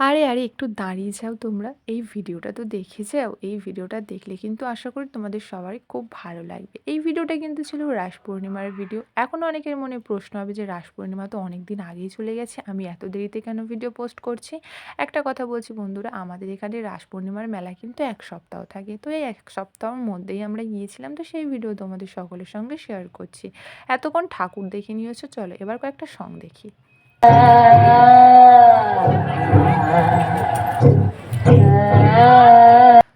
আরে আরে, একটু দাঁড়িয়ে যাও তোমরা। এই ভিডিওটা তো দেখে যাও। এই ভিডিওটা দেখলে কিন্তু আশা করি তোমাদের সবারই খুব ভালো লাগবে। এই ভিডিওটা কিন্তু ছিল রাস পূর্ণিমার ভিডিও। এখন অনেকের মনে প্রশ্ন হবে যে, রাস পূর্ণিমা তো অনেক দিন আগেই চলে গেছে। আমি এত দেরিতে কেন ভিডিও পোস্ট করছি? একটা কথা বলছি বন্ধুরা, আমাদের এখানে রাস পূর্ণিমার মেলা কিন্তু এক সপ্তাহ থাকে। তো এই এক সপ্তাহের মধ্যেই আমরা গিয়েছিলাম। তো সেই ভিডিও তোমাদের সকলের সঙ্গে শেয়ার করছি। এতক্ষণ ঠাকুর দেখে নিয়েছো। চলো এবার কয়েকটা সং দেখি।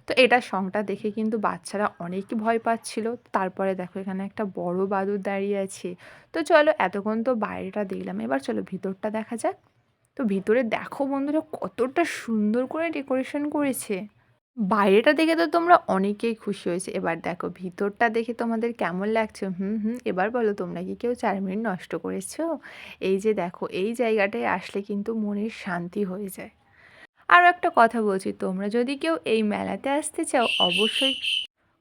তো এটা সংটা দেখে কিন্তু বাচ্চারা অনেকই ভয় পাচ্ছিল। তারপরে দেখো এখানে একটা বড় বাদুর দাঁড়িয়ে আছে। তো চলো এতক্ষণ তো বাইরেটা দেখলাম, এবার চলো ভিতরটা দেখা যাক। তো ভিতরে দেখো বন্ধুরা কতটা সুন্দর করে ডেকোরেশন করেছে। বাইরেটা দেখে তো তোমরা অনেকেই খুশি হয়েছে। এবার দেখো, ভিতরটা দেখে তোমাদের কেমন লাগছে? হুম হুম, এবার বলো, তোমরা কি কেউ চার মিনিট নষ্ট করেছ? এই যে দেখো, এই জায়গাটায় আসলে কিন্তু মনের শান্তি হয়ে যায়। আরও একটা কথা বলছি, তোমরা যদি কেউ এই মেলাতে আসতে চাও, অবশ্যই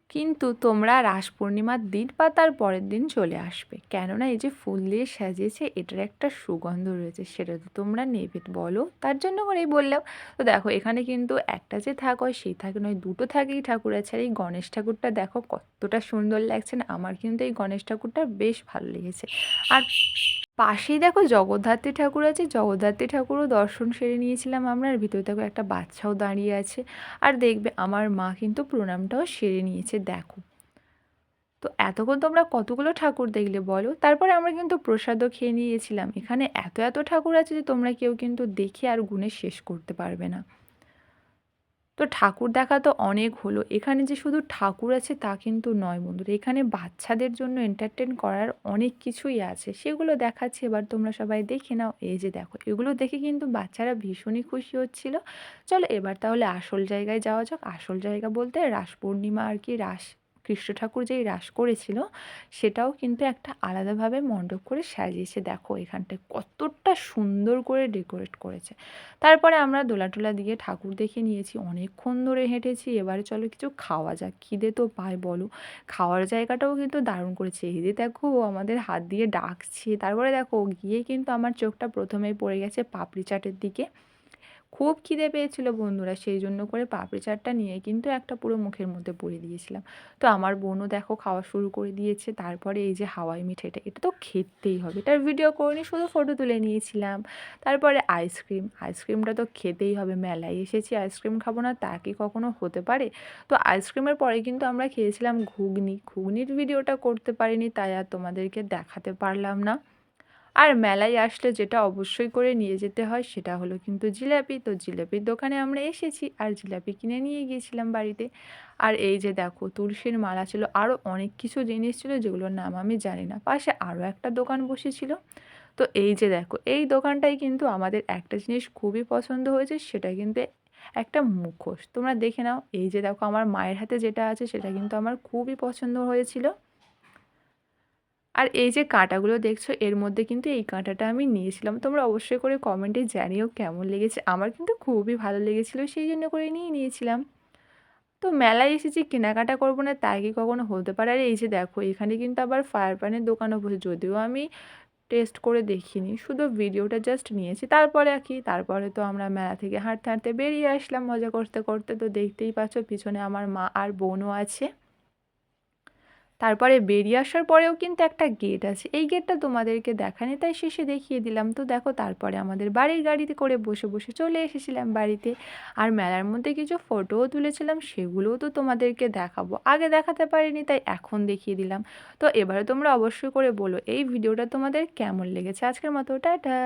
কিন্তু তোমরা রাস পূর্ণিমার দিন বা তার পরের দিন চলে আসবে। কেননা এই যে ফুল দিয়ে সাজিয়েছে, এটার একটা সুগন্ধ রয়েছে, সেটা তো তোমরা নেবে, বলো। তার জন্য করেই বললাম, তো দেখো, এখানে কিন্তু একটা যে থাক হয়, সেই থাক নয়, দুটো থাকেই ঠাকুর আছে। আর এই গণেশ ঠাকুরটা দেখো, কতটা সুন্দর লাগছে না, আমার কিন্তু এই গণেশ ঠাকুরটা বেশ ভালো লেগেছে। আর পাশেই দেখো জগদ্ধাত্রী ঠাকুর আছে, জগদ্ধাত্রী ঠাকুরও দর্শন সেরে নিয়েছিলাম আমরা, আর ভিতরে দেখো একটা বাচ্চাও দাঁড়িয়ে আছে। আর দেখবে আমার মা কিন্তু প্রণামটাও সেরে নিয়েছে, দেখো। তো এতক্ষণ তোমরা কতগুলো ঠাকুর দেখলে বলো? তারপরে আমরা কিন্তু প্রসাদও খেয়ে নিয়েছিলাম। এখানে এত এত ঠাকুর আছে যে তোমরা কেউ কিন্তু দেখে আর গুণে শেষ করতে পারবে না। তো ঠাকুর দেখা তো অনেক হলো। এখানে যে শুধু ঠাকুর আছে তা কিন্তু নয় বন্ধুরা, এখানে বাচ্চাদের জন্য এন্টারটেন করার অনেক কিছুই আছে। সেগুলো দেখাচ্ছি, এবার তোমরা সবাই দেখে নাও। এই যে দেখো, এগুলো দেখে কিন্তু বাচ্চারা ভীষণই খুশি হচ্ছিল। চলো এবার তাহলে আসল জায়গায় যাওয়া যাক। আসল জায়গা বলতে রাস পূর্ণিমা আর কি, রাস কৃষ্ণ ঠাকুর যেই রাস করেছিল, সেটাও কিন্তু একটা আলাদাভাবে মণ্ডপ করে সাজিয়েছে। দেখো এখানটায় কতটা সুন্দর করে ডেকোরেট করেছে। তারপরে আমরা দোলাটোলা দিয়ে ঠাকুর দেখে নিয়েছি, অনেকক্ষণ ধরে হেঁটেছি। এবারে চলো কিছু খাওয়া যাক। খিদে তো পায়, বলো। খাওয়ার জায়গাটাও কিন্তু দারুণ করেছে। এই যে দেখো আমাদের হাত দিয়ে ডাকছে। তারপরে দেখো, গিয়ে কিন্তু আমার চোখটা প্রথমেই পড়ে গেছে পাপড়ি চাটের দিকে। খুব খিদে পেয়েছিল বন্ধুরা, সেই জন্য করে পাপড়ি চাটটা নিয়ে কিন্তু একটা পুরো মুখের মধ্যে পরে দিয়েছিলাম। তো আমার বোনও দেখো খাওয়া শুরু করে দিয়েছে, তারপরে এই যে হাওয়াই মিঠাইটা এটা তো খেতেই হবে। এটার ভিডিও করিনি, শুধু ফটো তুলে নিয়েছিলাম। তারপরে আইসক্রিম আইসক্রিমটা তো খেতেই হবে, মেলায় এসেছি আইসক্রিম খাব না, তা কি কখনো হতে পারে? তো আইসক্রিমের পরে কিন্তু আমরা খেয়েছিলাম ঘুগনি, ঘুগনির ভিডিওটা করতে পারিনি, তাই আর তোমাদেরকে দেখাতে পারলাম না। আর মেলায় আসলে যেটা অবশ্যই করে নিয়ে যেতে হয় সেটা হলো কিন্তু জিলাপি। তো জিলাপির দোকানে আমরা এসেছি আর জিলাপি কিনে নিয়ে গিয়েছিলাম বাড়িতে। আর এই যে দেখো তুলসীর মালা ছিল আরও অনেক কিছু জিনিস ছিল যেগুলোর নাম আমি জানি না। পাশে আরও একটা দোকান বসেছিল। তো এই যে দেখো এই দোকানটাই কিন্তু আমাদের একটা জিনিস খুবই পছন্দ হয়েছে, সেটা কিন্তু একটা মুখোশ। তোমরা দেখে নাও, এই যে দেখো আমার মায়ের হাতে যেটা আছে সেটা কিন্তু আমার খুবই পছন্দ হয়েছিল। আর এই যে কাঁটাগুলো দেখছ, এর মধ্যে কিন্তু এই কাঁটাটা আমি নিয়েছিলাম। তোমরা অবশ্যই করে কমেন্টে জানিও কেমন লেগেছে। আমার কিন্তু খুবই ভালো লেগেছিলো, সেই জন্য করে নিয়ে নিয়েছিলাম। তো মেলায় এসেছি, কেনাকাটা করব না তাই কি কখনো হতে পারে? আর এই যে দেখো, এখানে কিন্তু আবার ফায়ার প্যানের দোকানও বসে যদিও আমি টেস্ট করে দেখিনি, শুধু ভিডিওটা জাস্ট নিয়েছি। তারপরে আর কি, তারপরে তো আমরা মেলা থেকে হাঁটতে হাঁটতে বেরিয়ে আসলাম মজা করতে করতে। তো দেখতেই পাচ্ছ, পিছনে আমার মা আর বোনও আছে। তারপরে বেরিয়ে আসার পরেও কিন্তু একটা গেট আছে। এই গেটটা তোমাদেরকে দেখানি, তাই শেষে দেখিয়ে দিলাম। তো দেখো, তারপরে আমাদের বাড়ির গাড়িতে করে বসে বসে চলে এসেছিলাম বাড়িতে। আর মেলার মধ্যে কিছু ফটোও তুলেছিলাম, সেগুলোও তো তোমাদেরকে দেখাবো। আগে দেখাতে পারিনি, তাই এখন দেখিয়ে দিলাম। তো এবারে তোমরা অবশ্যই করে বলো, এই ভিডিওটা তোমাদের কেমন লেগেছে? আজকের মতো, টাটা!